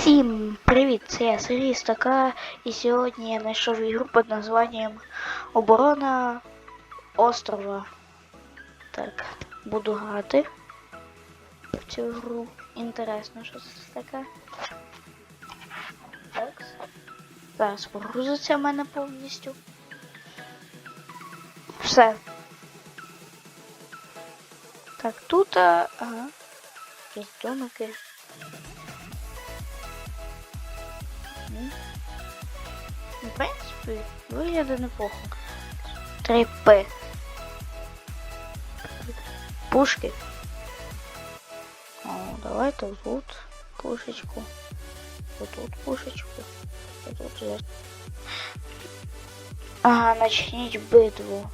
Всім привіт! Це я Сергій Стака, і сьогодні я знайшов ігру під названням Оборона острова. Так, буду грати в цю гру. Інтересно, що це таке. Так. Зараз погрузиться в мене повністю. Все. Так, тут, ага, якісь домики. В принципі, виглядає неплохо. 3П. Пушки. О, давайте тут пушечку. Тут пушечку. І тут же. Ага, начніть битву.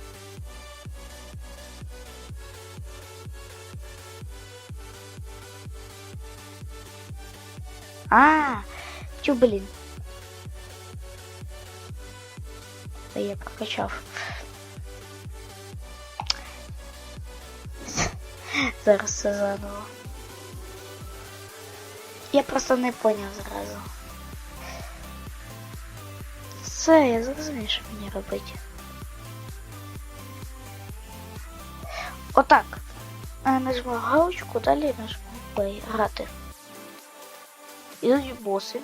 А, тю, блін. Та я прокачав. Зараз все заново. Я просто не поняв зразу. Все, я зрозумів, що мені робити. Отак. Нажму галочку, далі нажму play, грати. Ідуть боси.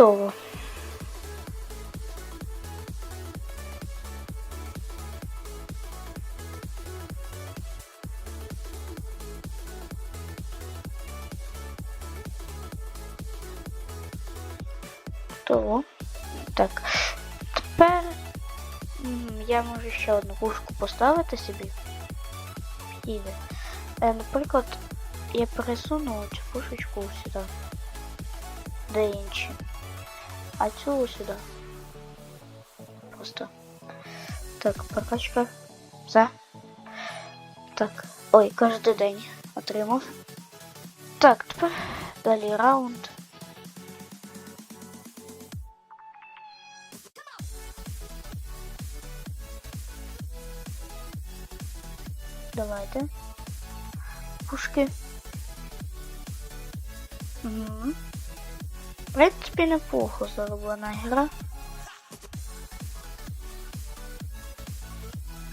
Готово. Готово. Так. Тепер я можу ще одну пушку поставити собі. Підійде. Е, наприклад, я пересуну цю пушечку сюди. Де інші. А цю сюди. Просто. Так, прокачка. За. Так. Ой, кожен день отримав. Так, тепер далі раунд. Давайте. Пушки. Угу. В принципі, неплохо зроблена гра.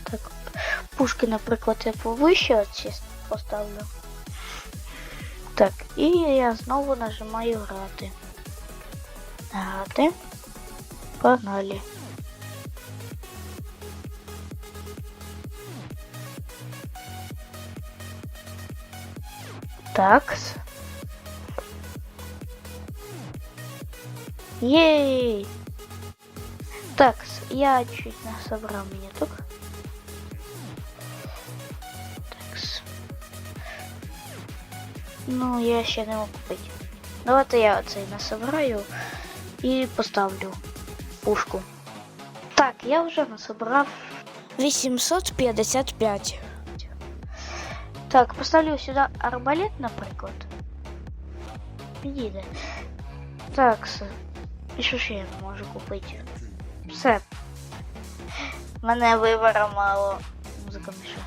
Так, пушки, наприклад, я повище поставлю. Так, і я знову нажимаю грати. Грати. Погнали. Так. Єй! Так, я чуть не собрал монеток. Такс. Ну, я ще не можу купити. Давайте я оцей насобираю і поставлю пушку. Так, я вже насобрав 855. Так, поставлю сюди арбалет, наприклад. Підійде. Так, с- і що ще я можу купити? Все. Мене вибору мало. Музика мішає.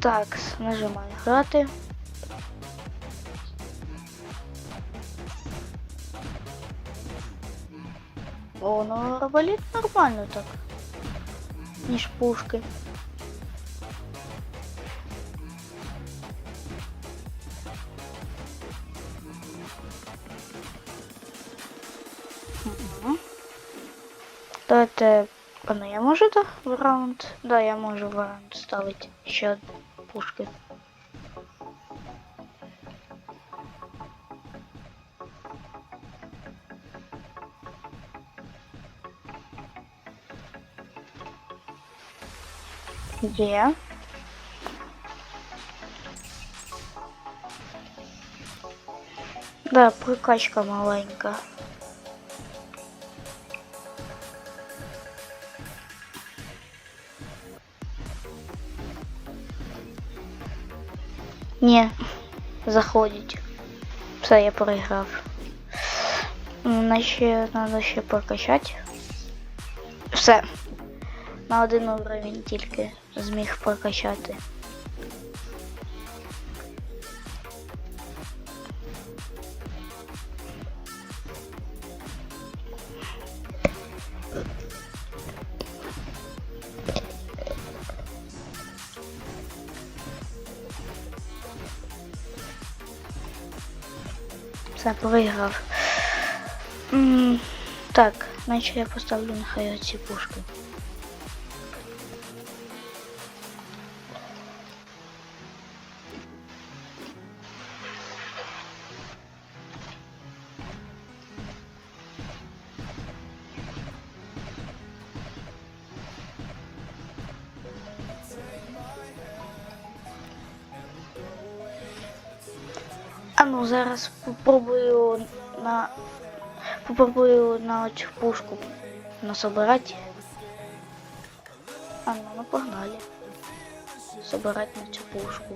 Так, нажимаю грати. О, ну арбалет нормально так. Ніж пушки. Давайте. А ну я можу да, в раунд? Да, я можу в раунд ставити ще одну пушки. Є. Да, прокачка маленька. Ні, заходить. Все, я проіграв. Наче треба ще прокачати. Все. На один уровень тільки зміг прокачати. Все, виграв. Так, значить я поставлю нехай оці пушки. Ну зараз попробую на попробую на цю пушку насобирать. А ну, ну погнали. Собирать на цю пушку.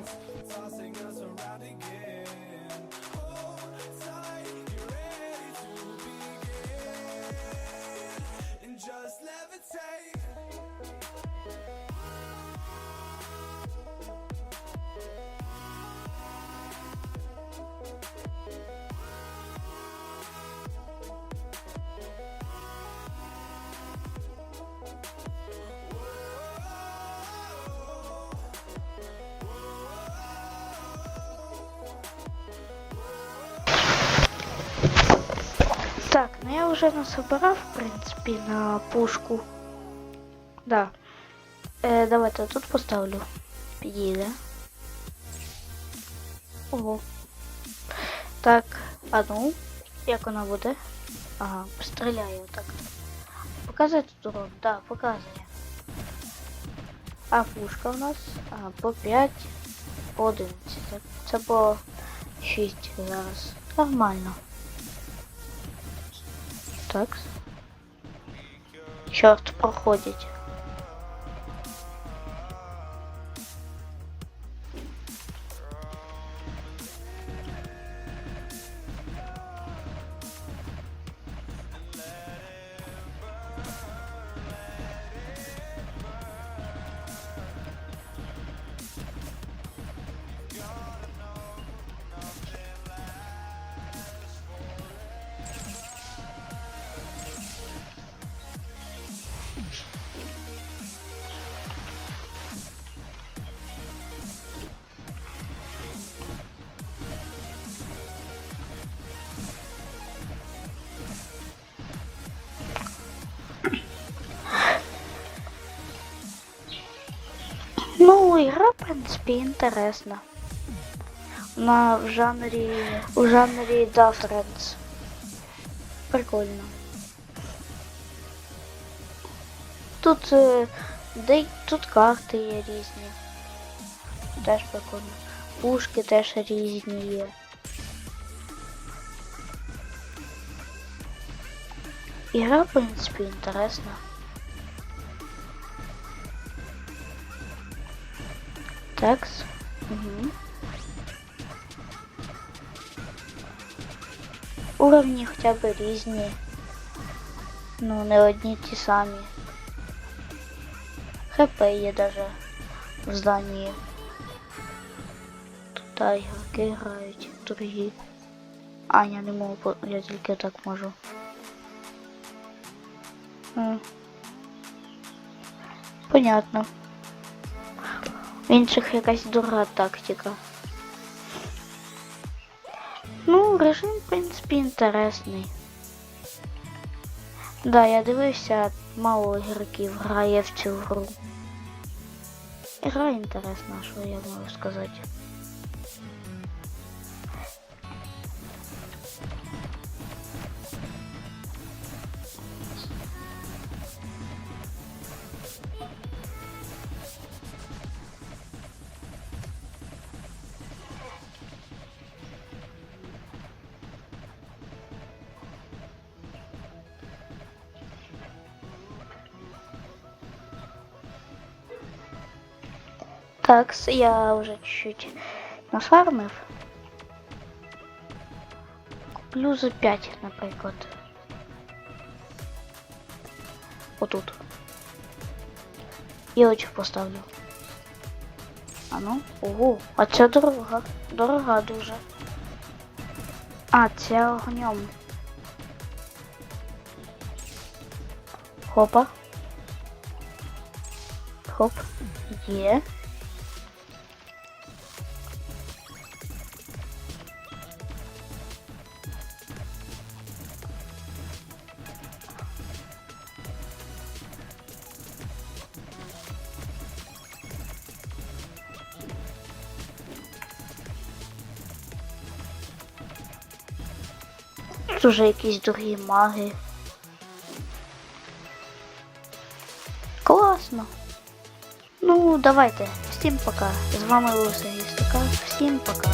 Так, ну я вже насобирав, в принципі, на пушку. Да. Е, давайте тут поставлю. Підійде. Ого. Так, а ну, як вона буде? Ага, постріляю так. Показує тут урон? Так, показує. А пушка у нас ага, по 5, по 11. Так, Це по 6 зараз. Нормально. Так. Чорт проходить. Ну, игра, в принципе, интересна. Она в жанре, в жанре да, Friends. Прикольно. Тут, е, де, тут карти є різні. Теж прикольно. Пушки теж різні є. Ігра, в принципі, інтересна. Такс. Угу. Уровні хоча б різні. Ну, не одні ті самі. ХП є даже в зданні. Тут ігроки грають, другі. А, я не можу, я тільки так можу. Понятно. В інших якась дурна тактика. Ну, режим, в принципі, інтересний. Да, я дивився, мало ігроків грає в цю гру. Гра інтересна, що я можу сказати. Так, с- я вже чуть-чуть нафармив. Куплю за 5, наприклад. Отут. І очі поставлю. А ну, ого, а ця дорога. Дорога дуже. А, ця огнем. Хопа. Хоп. Є. Тут уже якісь другі маги. Класно. Ну, давайте. Всім пока. З вами Луса Гістака. Всім пока.